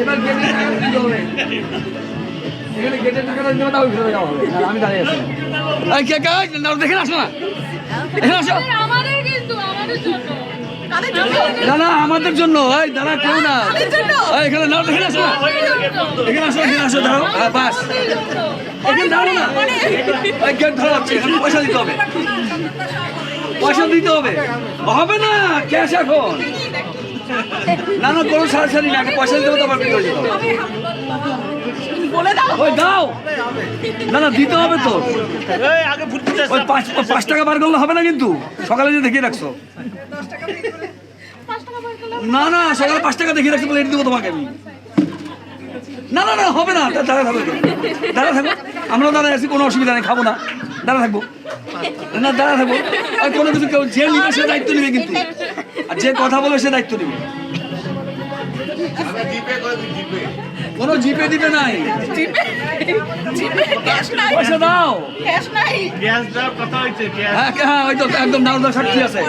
এবার গেটে এখানে গেটে যাওয়া হবে। আমি দাঁড়িয়ে আছি। দেখে আসো না। এখানে আসো। না না আমাদের জন্য। এই দাঁড়া কেউ না। এখানে নাও দেখে আসো। না এখানে আসো এখানে আসো দাঁড়াও। হ্যাঁ বাস। এখানে দাঁড়াও না। গেট ধরা হচ্ছে এখানে পয়সা দিতে হবে। পয়সা দিতে হবে। হবে না ক্যাশ এখন। না না কোনো সারাসারি না পয়সা দিতে হবে তারপর ভিতরে যেতে হবে। বলে দাও। ওই দাও। না না দিতে হবে তো। ওই পাঁচ পাঁচ টাকা বার করলে হবে না কিন্তু। সকালে যে দেখিয়ে রাখছো। না না সকাল পাঁচ টাকা দেখিয়ে রাখতে বলে দেবো তোমাকে আমি। না না না, হবে না দাঁড়া থাকবে দাঁড়া থাকব আমরা দাঁড়ায় আছি, কোনো অসুবিধা নেই, খাব না। দাঁড়া থাকব। না, দাঁড়া থাকব। আর কোনো কিছু কেউ যে নিবে, সে দায়িত্ব নেবে কিন্তু। আর যে কথা বলবে, সে দায়িত্ব নেবে। কোনো জিপে দিবে নাই। জিপে জিপে ক্যাশ নাই। পয়সা দাও। ক্যাশ নাই। গ্যাস দেওয়ার কথা হয়েছে গ্যাস হ্যাঁ হ্যাঁ ওই তো একদম নাও দাও সাক্ষী আছে।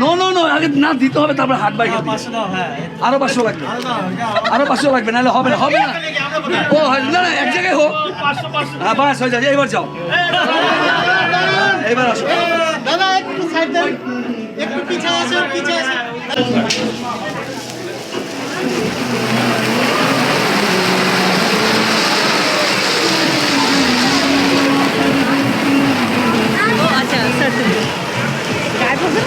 নো নো নো আগে না দিতে হবে তারপর হাট বাইক আরও পাঁচশো লাগবে। আরও পাঁচশো লাগবে নাহলে হবে না হবে না। ও না না এক জায়গায় হোক। হ্যাঁ বাস হয়ে যাবে এবার যাও। এবার আসো। দাদা একটু সাইড দেন একটু পিছিয়ে আসেন পিছিয়ে আসেন 哦，而且设置，还不错。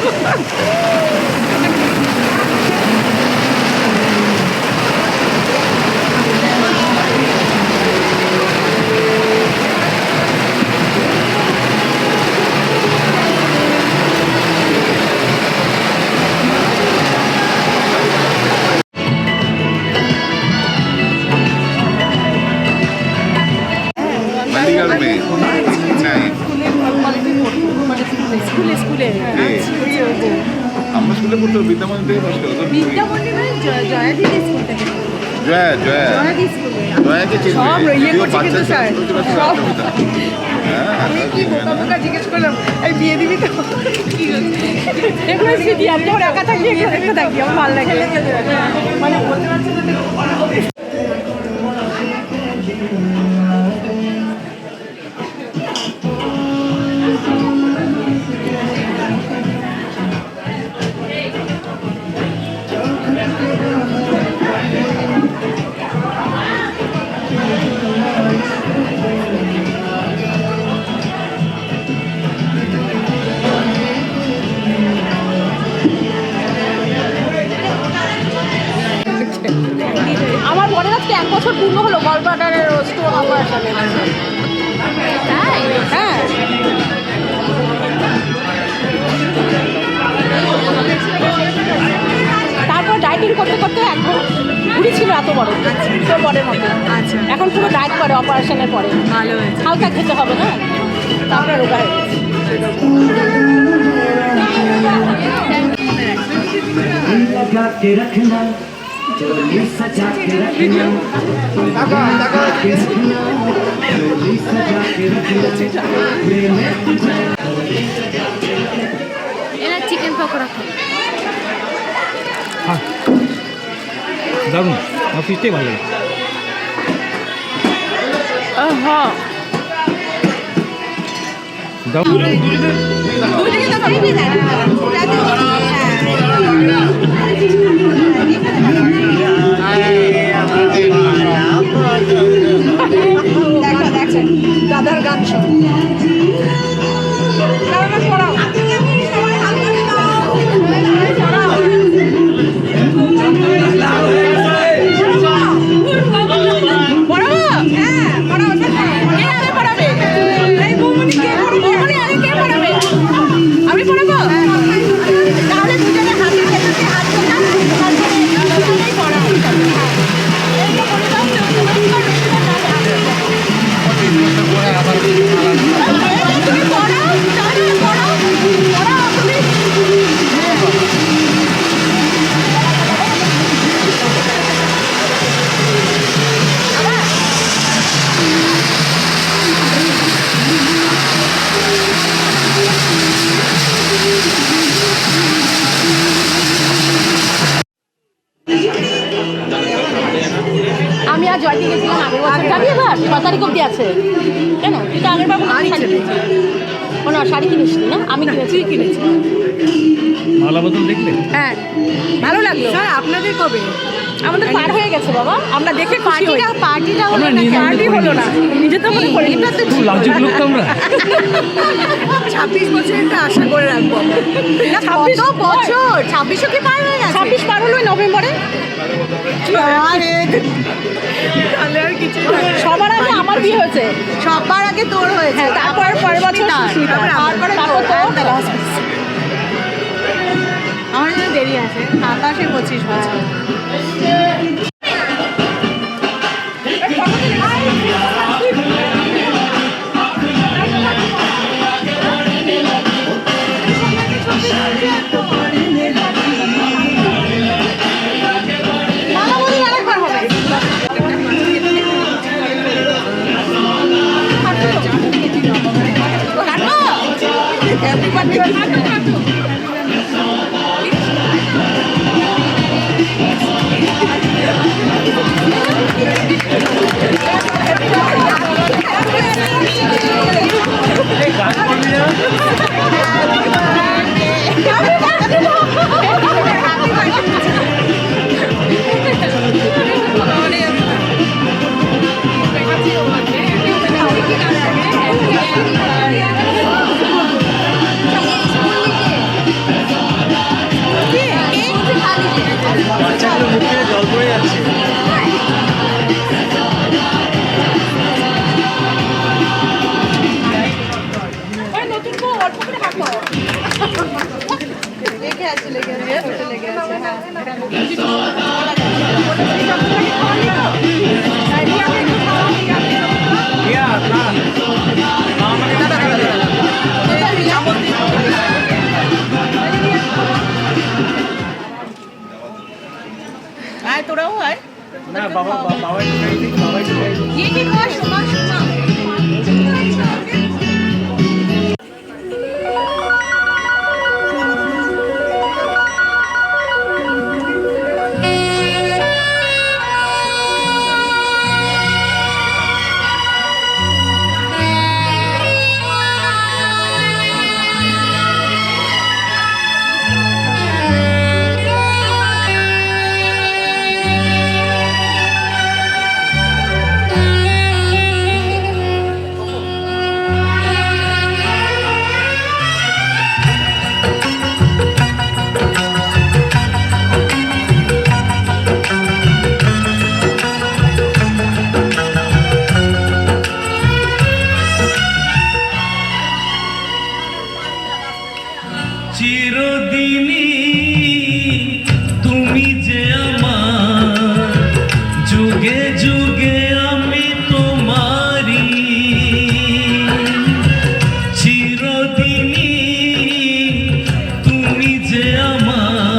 জয়া জয়া। জয়াকে চিনবে। সব ইয়ে করছে কিন্তু স্যার। সব। হ্যাঁ আমি হ্যাঁ, কি বোকা বোকা জিজ্ঞেস করলাম এই বিয়ে দিবি তো? এগুলো স্মৃতি আমি যখন একা থাকি একা থাকি আমার ভালো লাগে। মানে বলতে পারছি পুরো ডায়েট করে অপারেশনের পরে। ভালো হয়েছে। হালকা খেতে হবে না? তারপরে রোগা হয়ে এরা হ্যাঁ। ভালো লাগে। হ্যাঁ দারুণ দেখো অব্দি আছে। কেন? তুই তো আগের বার শাড়ি কিনেছিস ও না শাড়ি কিনিসনি না আমি কিনেছি। কিনেছি মালা বদল দেখলে? হ্যাঁ ভালো লাগল। স্যার আপনাদের কবে? আমাদের পার হয়ে গেছে বাবা। আমরা দেখে পার্টিটা পার্টিটা হলো না পার্টি হলো না। নিজে তো মনে করি এটা তো খুব লাজুক লোক তো আমরা। ছাব্বিশ বছরেরটা আশা করে রাখব না ছাব্বিশ কত বছর? ছাব্বিশও কি পার হয়ে গেছে? ছাব্বিশ পার হলো নভেম্বরে। আরে তাহলে আর কিছু সবার আগে আমার বিয়ে হয়েছে। সবার আগে তোর হয়েছে। হ্যাঁ, তারপর পরের বছর। তারপরে তারপর তোর। তোর, তারপর আমার। আমার জন্য দেরি আছে। সাতাশে পঁচিশ বছর। আমার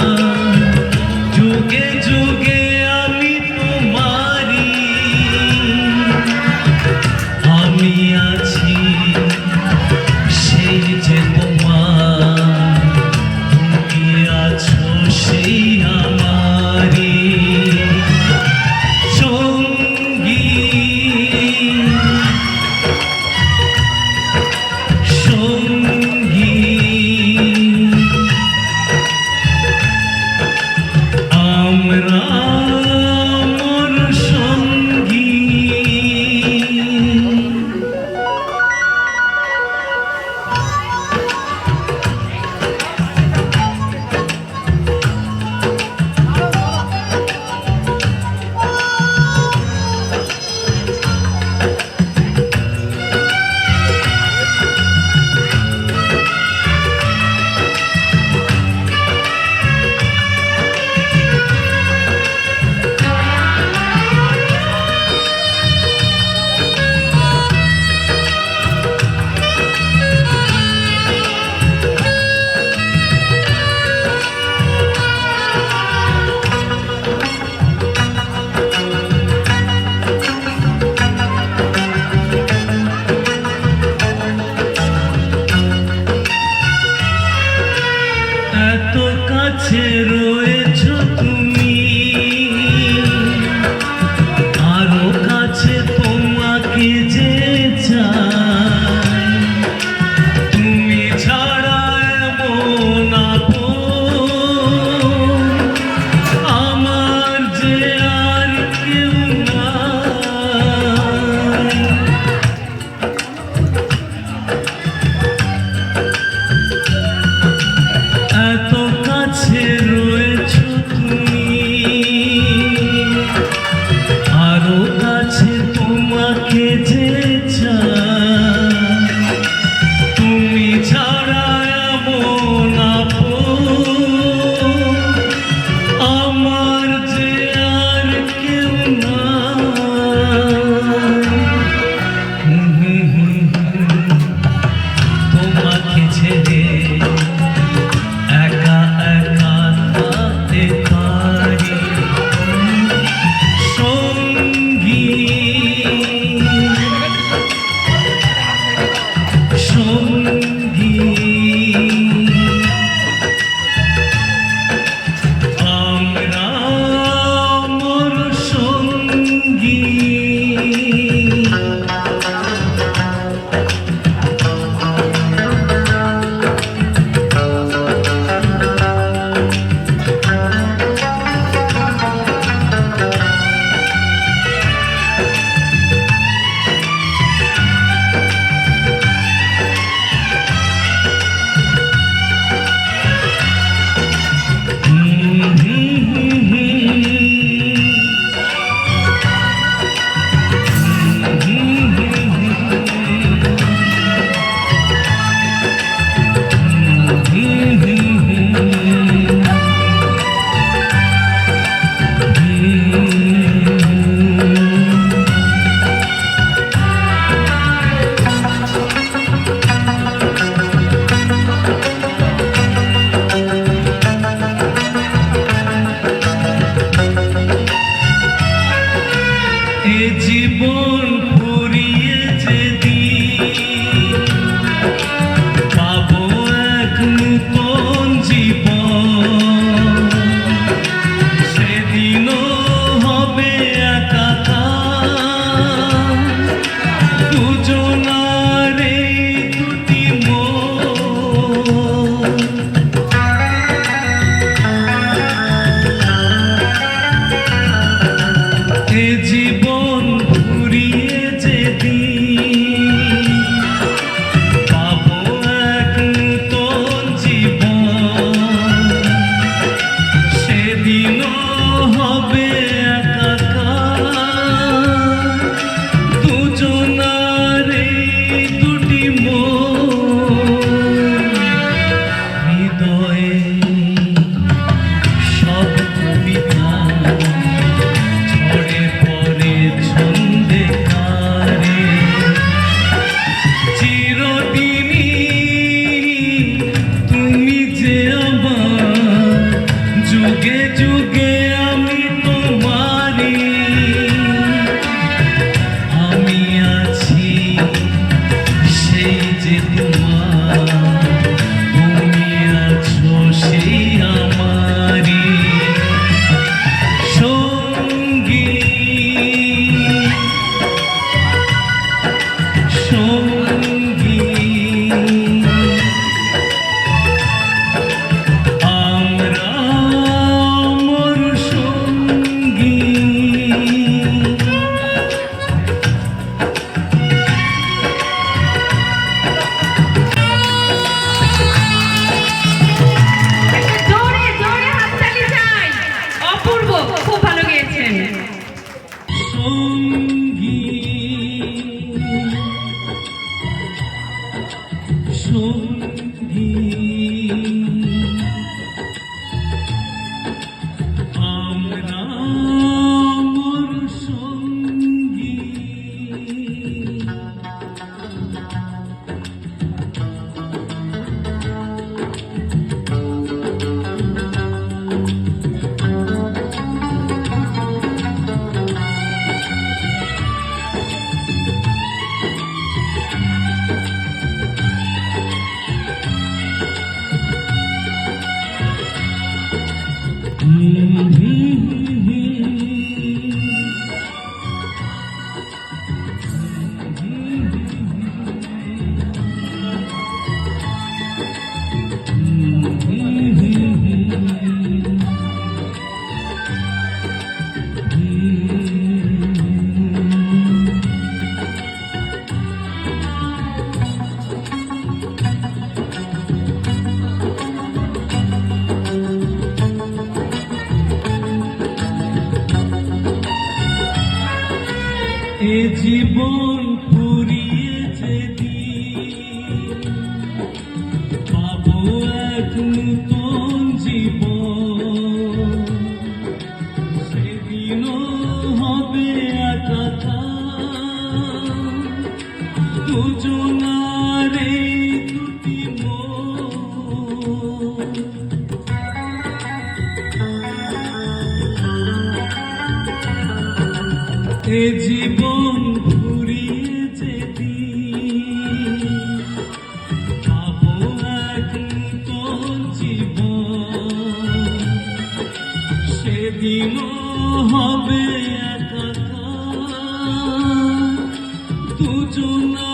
দুজনার এই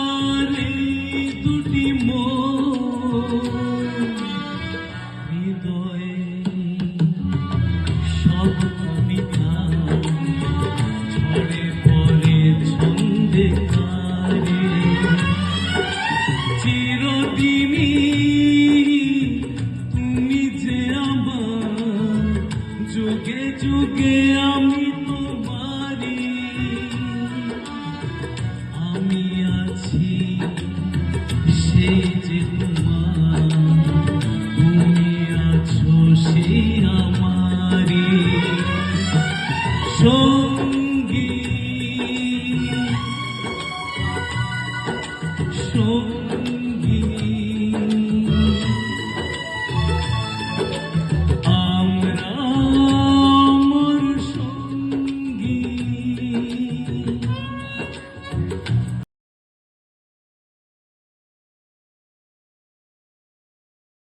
ചിന്ത